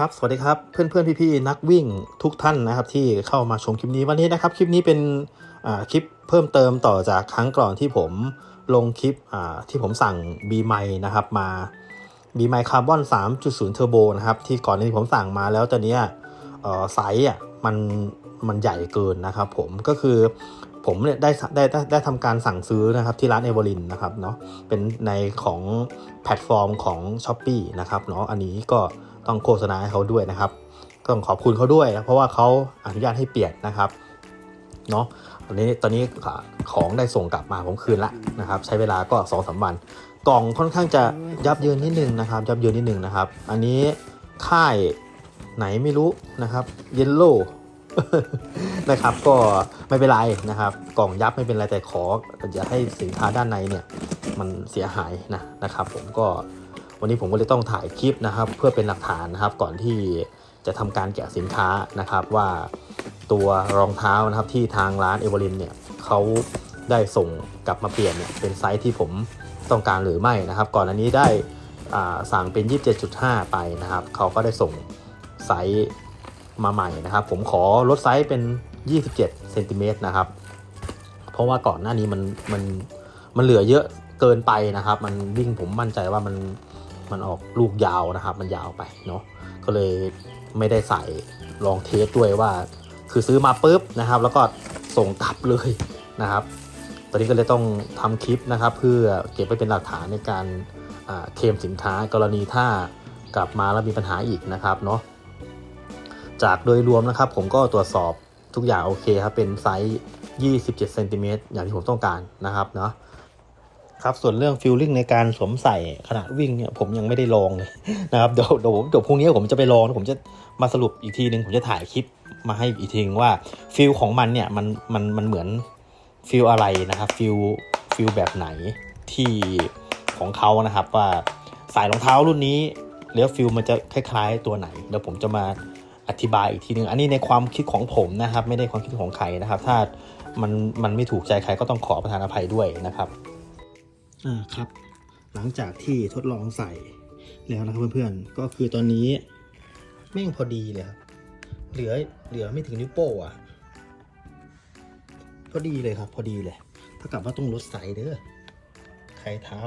ครับ สวัสดีครับ เพื่อนเพื่อนพี่พี่ๆนักวิ่งทุกท่านนะครับ ที่เข้ามาชมคลิปนี้วันนี้นะครับ คลิปนี้เป็นคลิปเพิ่มเติมต่อจากครั้งก่อนที่ผมลงคลิปที่ผมสั่ง B ไมนะครับมา B ไมคาร์บอน3.0 เทอร์โบนะครับ ที่ก่อนนี้ผมสั่งมาแล้วตอนเนี้ยเอ่อไซส์อะมันมันใหญ่เกินนะครับ ผมก็คือผมเนี่ยได้ได้ได้ได้ทำการสั่งซื้อนะครับที่ร้านเอเวอรินนะครับเนาะเป็นในของแพลตฟอร์มของ s h อ p e e นะครับเนาะอันนี้ก็ ต้องโฆษณาให้เขาด้วยนะครับก็ต้องขอบคุณเขาด้วยนะเพราะว่าเขาอนุญาตให้เปลี่ยนนะครับเนาะตอนนี้ตอนนี้ของได้ส่งกลับมาผมคืนละนะครับ ใช้เวลาก็สองสามวัน กล่องค่อนข้างจะยับเยินนิดนึงนะครับยับเยินนิดนึงนะครับ อันนี้ค่ายไหนไม่รู้นะครับเยลโล่นะครับก็ไม่เป็นไรนะครับ กล่องยับไม่เป็นไรแต่ขออย่าให้สินค้าด้านในเนี่ยมันเสียหายนะนะครับ ผมก็ วันนี้ผมก็เลยต้องถ่ายคลิปนะครับ เพื่อเป็นหลักฐานนะครับ ก่อนที่จะทำการแกะสินค้านะครับ ว่าตัวรองเท้านะครับที่ทางร้านเอเวอรินเนี่ยเขาได้ส่งกลับมาเปลี่ยนเนี่ยเป็นไซส์ที่ผมต้องการหรือไม่นะครับ ก่อนอันนี้ได้สั่งเป็น 27.5 ไปนะครับเขาก็ได้ส่งไซส์มาใหม่นะครับ ผมขอลดไซส์เป็น 27เซนติเมตรนะครับ เพราะว่าก่อนหน้านี้มันมันมันเหลือเยอะเกินไปนะครับ มันวิ่งผมมั่นใจว่ามัน มันออกลูกยาวนะครับ มันยาวไปเนาะก็เลยไม่ได้ใส่ลองเทสด้วยว่า คือซื้อมาปุ๊บนะครับ แล้วก็ส่งกลับเลยนะครับ ตอนนี้ก็เลยต้องทำคลิปนะครับ เพื่อเก็บไว้เป็นหลักฐานในการเคลมสินค้ากรณีถ้ากลับมาแล้วมีปัญหาอีกนะครับเนาะจากโดยรวมนะครับ ผมก็ตรวจสอบทุกอย่างโอเคครับเป็นไซส์ 27เซนติเมตรอย่างที่ผมต้องการนะครับเนาะ ครับส่วนเรื่องฟิลลิ่งในการสวมใส่ขณะวิ่งเนี่ยผมยังไม่ได้ลองเลยนะครับเดี๋ยวเดี๋ยวเดี๋ยวพรุ่งนี้ผมจะไปลองผมจะมาสรุปอีกทีหนึ่งผมจะถ่ายคลิปมาให้อีกทีนึงว่าฟิลของมันเนี่ยมันมันมันเหมือนฟิลอะไรนะครับฟิลฟิลแบบไหนที่ของเขานะครับ ว่าใส่รองเท้ารุ่นนี้แล้วฟิลมันจะคล้ายๆ ตัวไหนเดี๋ยวผมจะมาอธิบายอีกทีหนึ่งอันนี้ในความคิดของผมนะครับ ไม่ได้ความคิดของใครนะครับ ถ้ามันมันไม่ถูกใจใครก็ต้องขอประทานอภัยด้วยนะครับ อ่าครับ หลังจากที่ทดลองใส่แล้วนะครับเพื่อนๆ ก็คือตอนนี้แม่งพอดีเลยครับ เหลือเหลือไม่ถึงนิ้วโป้อะพอดีเลยครับ พอดีเลยถ้ากับว่าต้องลดไซส์เด้อไขเท้า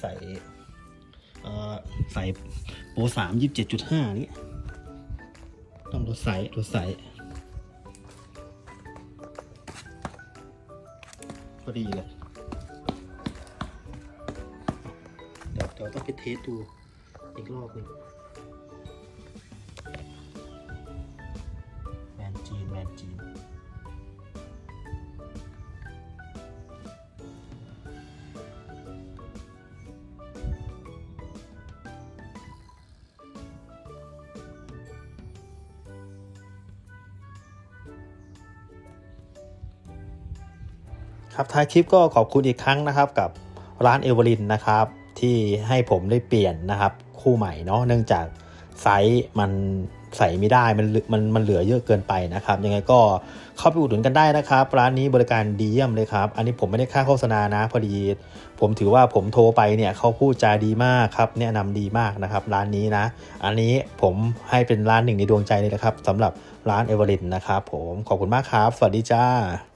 ใส่เอ่อใส่โปรสามยี่สิบเจ็ดจุดห้านี่ต้องลดไซส์ลดไซส์พอดีเลย เดี๋ยวต้องไปเทสดูอีกรอบหนึ่งแมนจีนแมนจีนครับท้ายคลิปก็ขอบคุณอีกครั้งนะครับกับร้านเอเวอรินนะครับ ที่ให้ผมได้เปลี่ยนนะครับ คู่ใหม่เนาะเนื่องจากไซส์มันใส่ไม่ได้มันมันมันเหลือเยอะเกินไปนะครับ ยังไงก็เข้าไปอุดหนุนกันได้นะครับ ร้านนี้บริการดีเยี่ยมเลยครับ อันนี้ผมไม่ได้ค่าโฆษณานะพอดี ผมถือว่าผมโทรไปเนี่ยเขาพูดจาดีมากครับ แนะนำดีมากนะครับ ร้านนี้นะ อันนี้ผมให้เป็นร้านหนึ่งในดวงใจเลยนะครับสำหรับร้านเอเวอร์ลินนะครับผมขอบคุณมากครับ สวัสดีจ้า